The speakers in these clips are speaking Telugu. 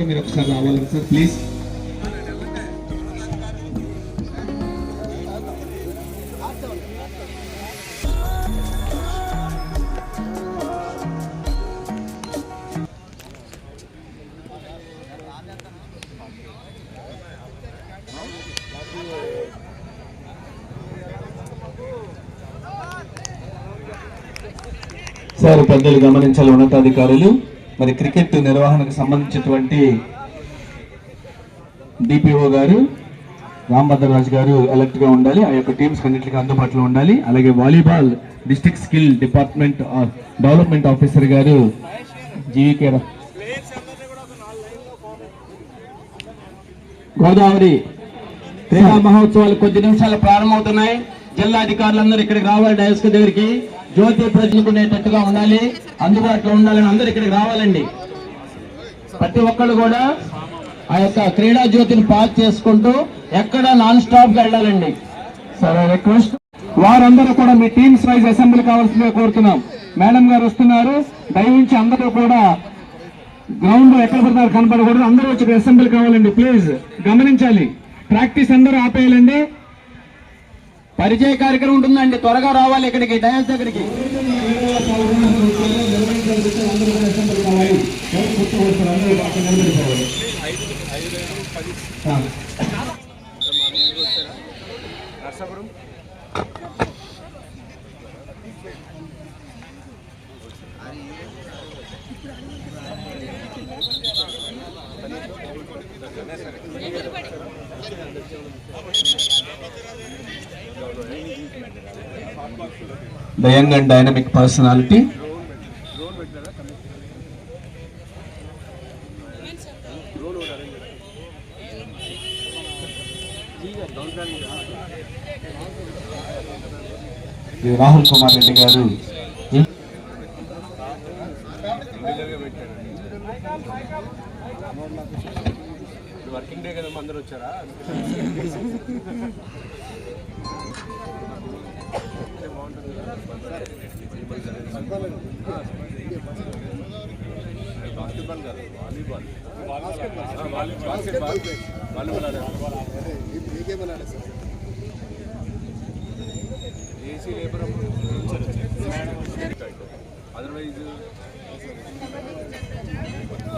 కూడా మీరు ఒకసారి రావాలని సార్ ప్లీజ్ సార్ పెద్దలు గమనించాలి ఉన్నతాధికారులు. మరి క్రికెట్ నిర్వహణకు సంబంధించినటువంటి డిపిఓ గారు రాంభద్రరాజు గారు అలర్ట్గా ఉండాలి. ఆ యొక్క టీమ్స్ అన్నింటికి అందుబాటులో ఉండాలి. అలాగే volleyball district skill department development officer గారు జీవికే గోదావరి క్రీడా మహోత్సవాలు కొద్ది నిమిషాలు ప్రారంభమవుతున్నాయి. జిల్లా అధికారులందరూ ఇక్కడికి రావాలి డయస్క్ దగ్గరికి. జ్యోతి ప్రజలుకునేటట్టుగా ఉండాలి. అందుబాటులో ఉండాలని అందరూ ఇక్కడికి రావాలండి. ప్రతి ఒక్కళ్ళు కూడా ఆ యొక్క క్రీడా జ్యోతిని పాస్ చేసుకుంటూ ఎక్కడ నాన్ స్టాప్గా వెళ్ళాలండి. సరే రిక్వెస్ట్ వారందరూ కూడా మీ టీమ్స్ వైజ్ అసెంబ్లీ కావాల్సిందిగా కోరుతున్నాం. మేడం గారు వస్తున్నారు. దయవించి అందరూ కూడా గ్రౌండ్లో ఎక్కడ పడతారు కనపడకూడదు. అందరూ వచ్చి అసెంబ్లీ కావాలండి. ప్లీజ్ గమనించాలి. ప్రాక్టీస్ అందరూ ఆపేయాలండి. పరిచయ కార్యక్రమం ఉంటుందండి. త్వరగా రావాలి ఇక్కడికి డయాస్ దగ్గరికి the young and dynamic personality. Rahul Kumar Reddy గారు. వర్కింగ్ డే కదా అందరూ వచ్చారా బాస్కెట్బాల్ కాదు volleyball basketball volleyball AC labour otherwise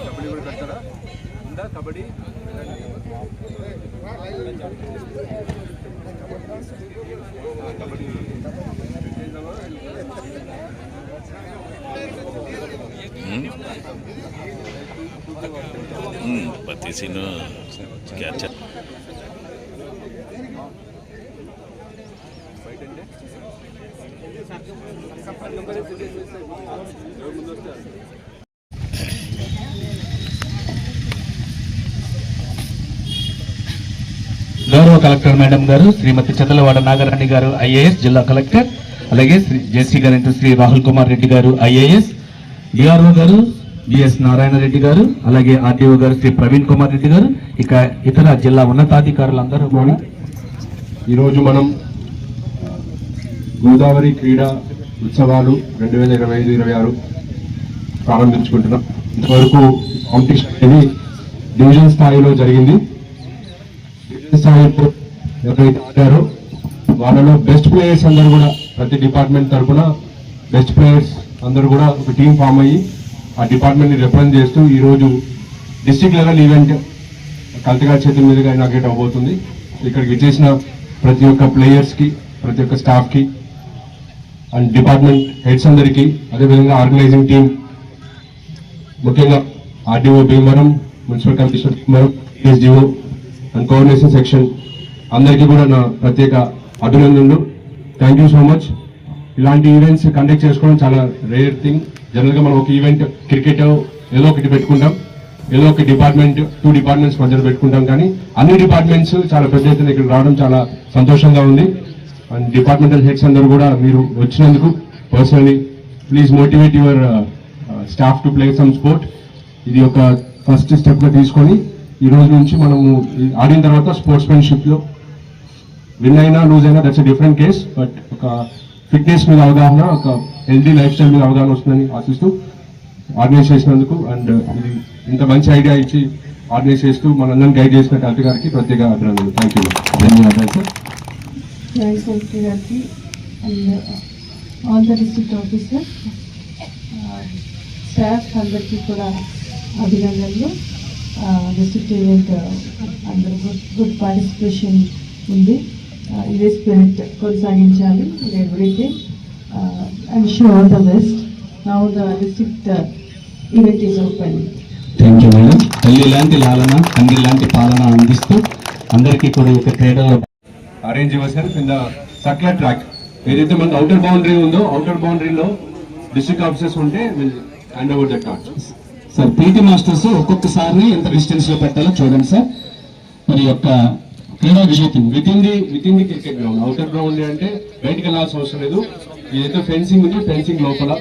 kabaddi కూడా పెడతారా ఉందా కబడ్డీ కబడ్డీ పత్తిసీను గౌరవ కలెక్టర్ మేడం గారు శ్రీమతి చదలవాడ నాగరాణి గారు ఐఏఎస్ జిల్లా కలెక్టర్ అలాగే శ్రీ జేసీ గారు శ్రీ రాహుల్ కుమార్ రెడ్డి గారు ఐఏఎస్ డిఆర్ఓ గారు బిఎస్ నారాయణ రెడ్డి గారు అలాగే ఆర్టీఓ గారు శ్రీ ప్రవీణ్ కుమార్ రెడ్డి గారు ఇక ఇతర జిల్లా ఉన్నతాధికారులందరూ కూడా. ఈరోజు మనం గోదావరి క్రీడా ఉత్సవాలు రెండు వేల ఇరవై ఐదు ఇరవై ఆరు ప్రారంభించుకుంటున్నాం. ఇంతవరకు కాంపిటీషన్ అనేది డివిజన్ స్థాయిలో జరిగింది. డివిజన్ స్థాయిలో ఎవరైతే ఆడారో వాళ్ళలో బెస్ట్ ప్లేయర్స్ అందరూ కూడా ప్రతి డిపార్ట్మెంట్ తరఫున బెస్ట్ ప్లేయర్స్ అందరూ కూడా ఒక టీం ఫామ్ అయ్యి ఆ డిపార్ట్మెంట్ని రిప్రజెంట్ చేస్తూ ఈరోజు డిస్ట్రిక్ట్ లెవెల్ ఈవెంట్ కల్తగా చేతుల మీదుగా ఇనాగ్రేట్ అవబోతుంది. ఇక్కడికి విచ్చేసిన ప్రతి ఒక్క ప్లేయర్స్కి ప్రతి ఒక్క స్టాఫ్కి అండ్ డిపార్ట్మెంట్ హెడ్స్ అందరికీ అదేవిధంగా ఆర్గనైజింగ్ టీం ముఖ్యంగా RDO Bhimavaram municipal commissioner Bhimavaram SDO and coordination section అందరికీ కూడా నా ప్రత్యేక అభినందనలు. థ్యాంక్ యూ సో మచ్ ఇలాంటి ఈవెంట్స్ కండక్ట్ చేసుకోవడం చాలా రేర్ థింగ్ జనరల్గా మనం ఒక ఈవెంట్ క్రికెట్ ఏదో ఒకటి పెట్టుకుంటాం. ఏదో ఒక డిపార్ట్మెంట్ టూ డిపార్ట్మెంట్స్ మధ్యలో పెట్టుకుంటాం కానీ అన్ని డిపార్ట్మెంట్స్ చాలా పెద్ద ఎత్తున ఇక్కడ రావడం చాలా సంతోషంగా ఉంది. అండ్ డిపార్ట్మెంటల్ హెడ్స్ అందరూ కూడా మీరు వచ్చినందుకు personally please motivate your staff to play some sport ఇది ఒక ఫస్ట్ స్టెప్గా తీసుకొని ఈ రోజు నుంచి మనము ఆడిన తర్వాత స్పోర్ట్స్మెన్షిప్లో విన్ అయినా లూజ్ అయినా దట్స్ డిఫరెంట్ కేస్ బట్ ఒక ఫిట్నెస్ మీద అవగాహన ఒక హెల్దీ లైఫ్ స్టైల్ మీద అవగాహన వస్తుందని ఆశిస్తూ ఆర్గనైజ్ చేసినందుకు అండ్ uh, ఇది ఇంత మంచి ఐడియా ఇచ్చి ఆర్గనైజ్ చేస్తూ మనందరం గైడ్ చేసిన కలెక్టర్ గారికి ప్రత్యేక అభినందనలు. థ్యాంక్ యూ ధన్యవాదాలు సార్ గారికి and uh, all the district officer uh, staff అందరికీ కూడా అభినందనలు. డిస్ట్రిక్ట్ ఈవెంట్ అందరూ గుడ్ గుడ్ పార్టిసిపేషన్ ఉంది. ఇదే స్పిరిట్ కొనసాగించాలి. Everything Uh, and show the the Now the district uh, event is open. Thank you madam తల్లి లాంటి లాలన తండ్రి లాంటి పాలన అందిస్తూ అందరికీ కూడా ఈ యొక్క క్రీడలో arrange yourself in the circular track. ఏదైతే మనకు అవుటర్ బౌండరీ ఉందో అవుటర్ బౌండరీలో డిస్ట్రిక్ట్ ఆఫీసర్స్ ఉంటే hand over the torch sir PT masters ఒక్కొక్కసారి ఎంత డిస్టెన్స్లో పెట్టాలో చూడండి సార్ మరి యొక్క క్రీడా విజేతలు within the within the cricket ground outer ground అంటే బయటకు వెళ్ళాల్సిన అవసరం లేదు. ఏదైతే ఫెన్సింగ్ ఉంది ఫెన్సింగ్ లోపల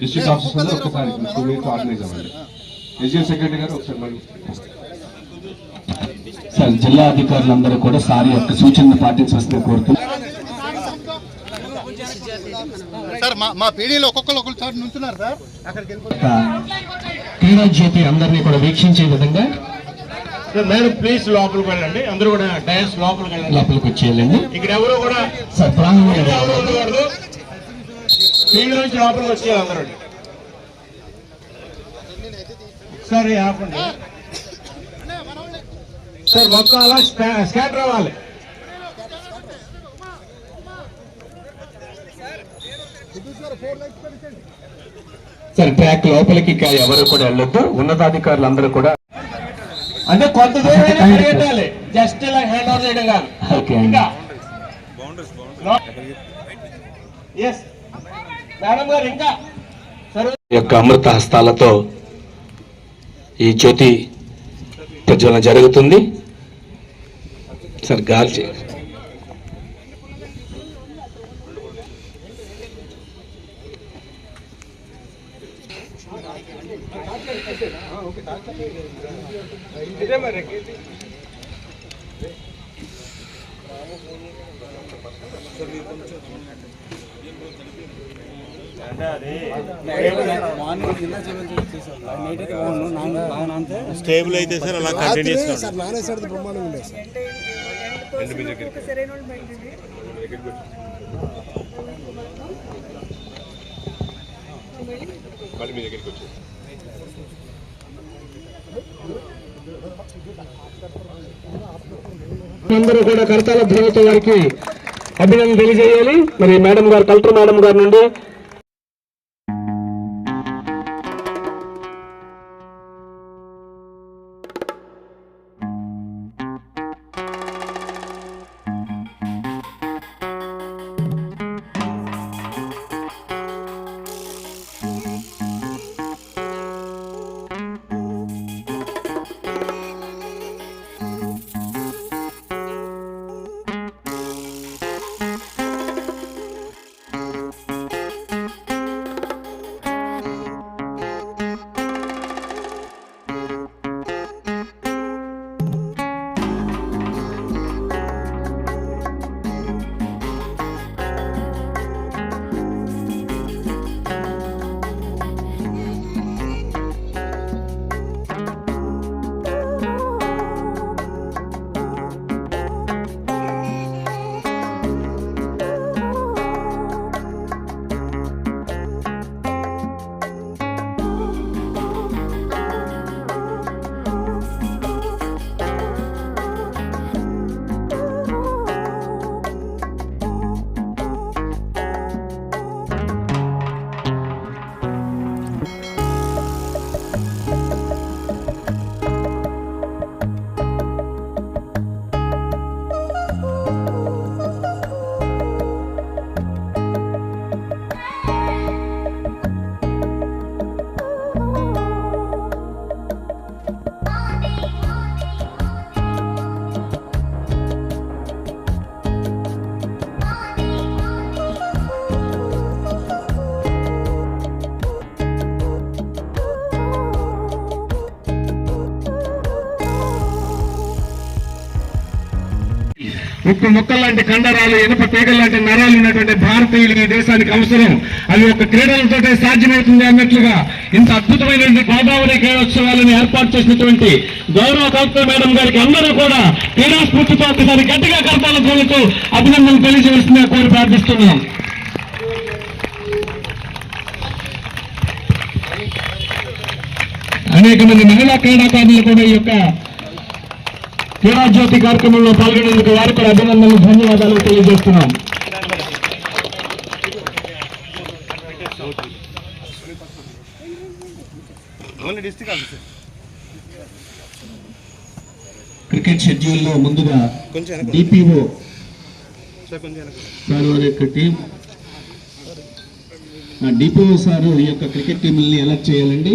డిస్ట్రిక్ట్ ఆఫీసర్లో ఒక్కసారి మీతో ఆర్గనైజ్ అవ్వండి. ఎస్జిఎం సెక్రటరీ గారు ఒకసారి సార్ జిల్లా అధికారులందరూ కూడా సార్ యొక్క సూచనలు పాటించవలసింది కోరుతున్నాం. సార్ మా పీడీలో ఒక్కొక్కరు నుంచున్నారు సార్. అక్కడికి క్రీడా జ్యోతి అందరినీ కూడా వీక్షించే విధంగా మేడం ప్లీజ్ లోపలికి వెళ్ళండి. అందరూ కూడా డయాస్ లోపలికి వెళ్ళండి. లోపలికి వచ్చేయాలండి. ఇక్కడ ఎవరు కూడా సార్ ఉండకూడదు ఫీల్డ్ నుంచి లోపలికి వచ్చేయాలి అందరూ. సరే ఆపండి. సార్ మొత్తం అలా స్కా- స్కాటర్ అవ్వాలి సార్ ట్రాక్ లోపలికి ఇంకా ఎవరు కూడా వెళ్ళొద్దు. ఉన్నతాధికారులందరూ కూడా అంటే కొంత దూరం పరిగెట్టాలి జస్ట్ ఇలా హ్యాండ్ ఓవర్ చేయడం కాదు. యొక్క అమృత హస్తాలతో ఈ జ్యోతి ప్రజ్వలన జరుగుతుంది. సార్ స్టేబుల్ అయితే సార్ అలా కంటిన్యూస్ సార్ ఉండేది సార్. మళ్ళీ మీ దగ్గరికి వచ్చి అందరూ కూడా కరతాల ధ్వనితో వారికి అభినందన తెలియజేయాలి. మరి మేడం గారు కలెక్టర్ మేడం గారి నుండి ఉప్పు ముక్కలు లాంటి కండరాలు ఇనుప తీగల లాంటి నరాలు ఉన్నటువంటి భారతీయులు ఈ దేశానికి అవసరం. అవి ఒక క్రీడలతోటే సాధ్యమవుతుంది అన్నట్లుగా ఇంత అద్భుతమైనటువంటి గోదావరి క్రీడోత్సవాలను ఏర్పాటు చేసినటువంటి గౌరవ కలెక్టర్ మేడం గారికి అందరూ కూడా క్రీడా స్ఫూర్తితో ఒకసారి గట్టిగా కరతాల కోరుతూ అభినందనలు తెలియజేస్తుందని కోరి ప్రార్థిస్తున్నాం. అనేక మంది మహిళా క్రీడాకారులు కూడా ఈ యొక్క క్రీడా జ్యోతి కార్యక్రమంలో పాల్గొనేందుకు వారికి కూడా అభినందనలు ధన్యవాదాలు తెలియజేస్తున్నాం. క్రికెట్ షెడ్యూల్లో ముందుగా డిపిఓ సార్ వారి యొక్క టీం. డిపిఓ సార్ ఈ యొక్క క్రికెట్ టీంని ఎలక్ట్ చేయాలండి.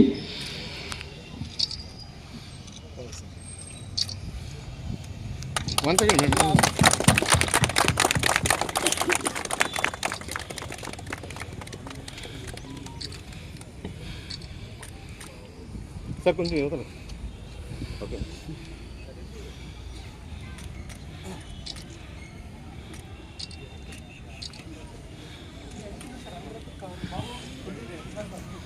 సార్ కొంచెం యువతలు ఓకే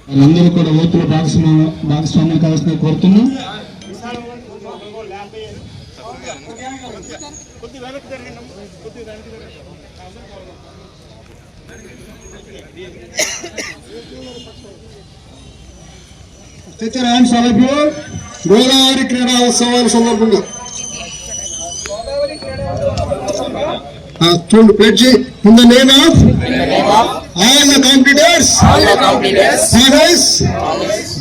వాళ్ళందరూ కూడా ఓతుల భాగస్వామ్యం భాగస్వామ్యం కావాల్సిన కోరుతున్నాం. Hands all of you Godavari క్రీడా ఉత్సవాల సందర్భంగా. ఆ, చూడండి pledge in the name of all the competitors fathers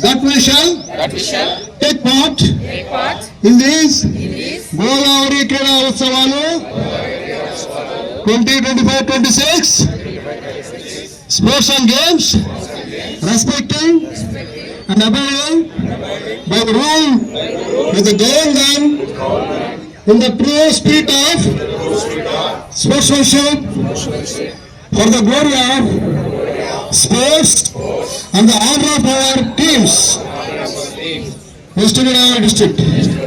that we shall take part in these Godavari క్రీడా ఉత్సవాలు twenty twenty five twenty six sports and games respecting and abiding by the rule of the government in the true spirit of sportsmanship for the glory of sports and the honor of our teams. West Godavari district.